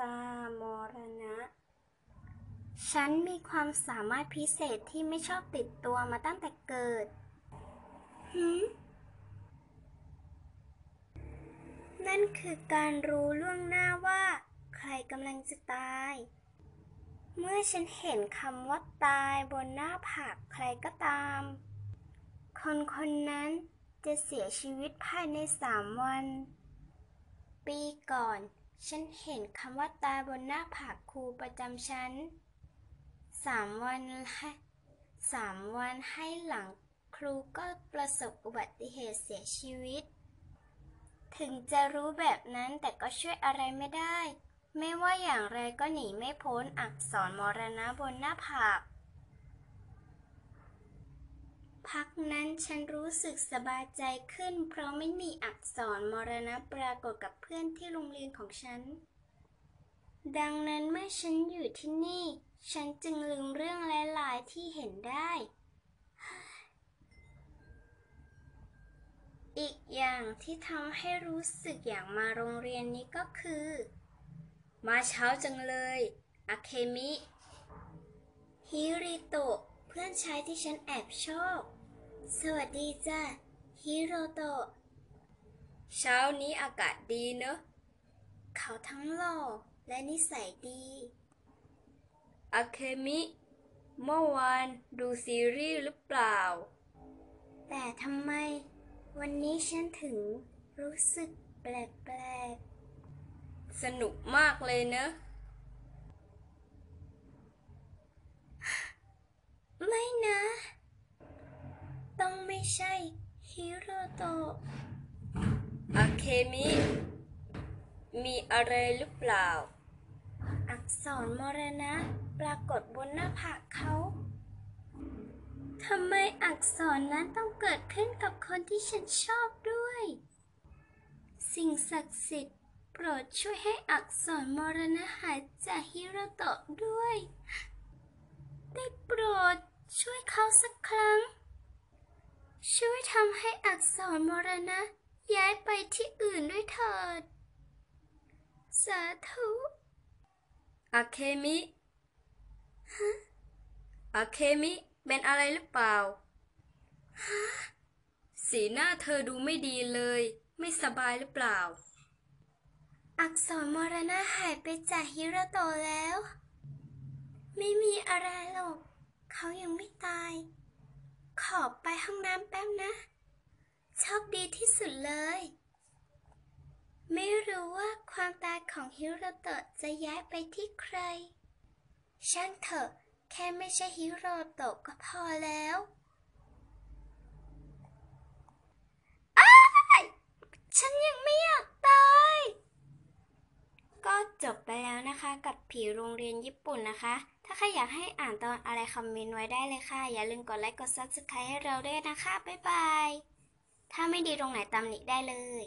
ตามรณะ ฉันมีความสามารถพิเศษที่ไม่ชอบติดตัวมาตั้งแต่เกิดหืมนั่นคือการรู้ล่วงหน้าว่า ใครกำลังจะตาย เมื่อฉันเห็นคำว่าตายบนหน้าผากใครก็ตาม คนคนนั้นจะเสียชีวิตภายในสามวัน ปีก่อน ฉันเห็นคำว่าตายบนหน้าผากครูประจำชั้นสามวันให้สามวันให้หลังครูก็ประสบอุบัติเหตุเสียชีวิต ถึงจะรู้แบบนั้นแต่ก็ช่วยอะไรไม่ได้ ไม่ว่าอย่างไรก็หนีไม่พ้นอักษรมรณะบนหน้าผาก พักนั้นฉันรู้สึกสบายใจขึ้น เพราะไม่มีอักษรมรณะปรากฏกับเพื่อนที่โรงเรียนของฉัน ดังนั้นเมื่อฉันอยู่ที่นี่ ฉันจึงลืมเรื่องหลายๆที่เห็นได้ อีกอย่างที่ทำให้รู้สึกอยากมาโรงเรียนนี้ก็คือ มาเช้าจังเลยอาเคมิ ฮิริโตะเพื่อนชายที่ฉันแอบชอบ สวัสดีจ้ะฮิโรโตะ เช้านี้อากาศดีเนอะ เขาทั้งหล่อและนิสัยดี อาเคมิ เมื่อวานดูซีรีส์หรือเปล่า แต่ทำไม วันนี้ฉันถึงรู้สึกแปลกๆ สนุกมากเลยเนอะ ไม่นะ ต้องไม่ ใช่ฮิโรโตะอาเคมิมีอะไรหรือเปล่า อักษรมรณะ ปรากฏบนหน้าผากเขาทำไมอักษรนั้นต้องเกิดขึ้นกับคนที่ฉันชอบด้วย สิ่งศักดิ์สิทธิ์โปรดช่วยให้อักษรมรณะหายจากฮิโรโตะด้วย ได้โปรดช่วยเขาสักครั้ง ช่วยทำให้อักษรมรณะ ย้ายไปที่อื่นด้วยเถิด สาธุอาเคมิฮะอาเคมิเป็นอะไรหรือเปล่า ฮะ สีหน้าเธอดูไม่ดีเลย ไม่สบายหรือเปล่า อักษรมรณะหายไปจากฮิโรโตะแล้ว ไม่มีอะไรหรอก เขายังไม่ตาย ขอไปห้องน้ำแป๊บนะ โชคดีที่สุดเลย ไม่รู้ว่าความตายของฮิโรโตะจะย้ายไปที่ใคร ช่างเถอะ แค่ไม่ใช่ฮิโรโตะก็พอแล้วอ้ายฉันยังไม่อยากตาย ก็จบไปแล้วนะคะกับผีโรงเรียนญี่ปุ่นนะคะ ถ้าใครอยากให้อ่านตอนอะไรคอมเมนต์ไว้ได้เลยค่ะ อย่าลืมกดไลค์กด subscribe ให้เราด้วยนะคะ บ๊ายบาย ถ้าไม่ดีตรงไหนตำหนิได้เลย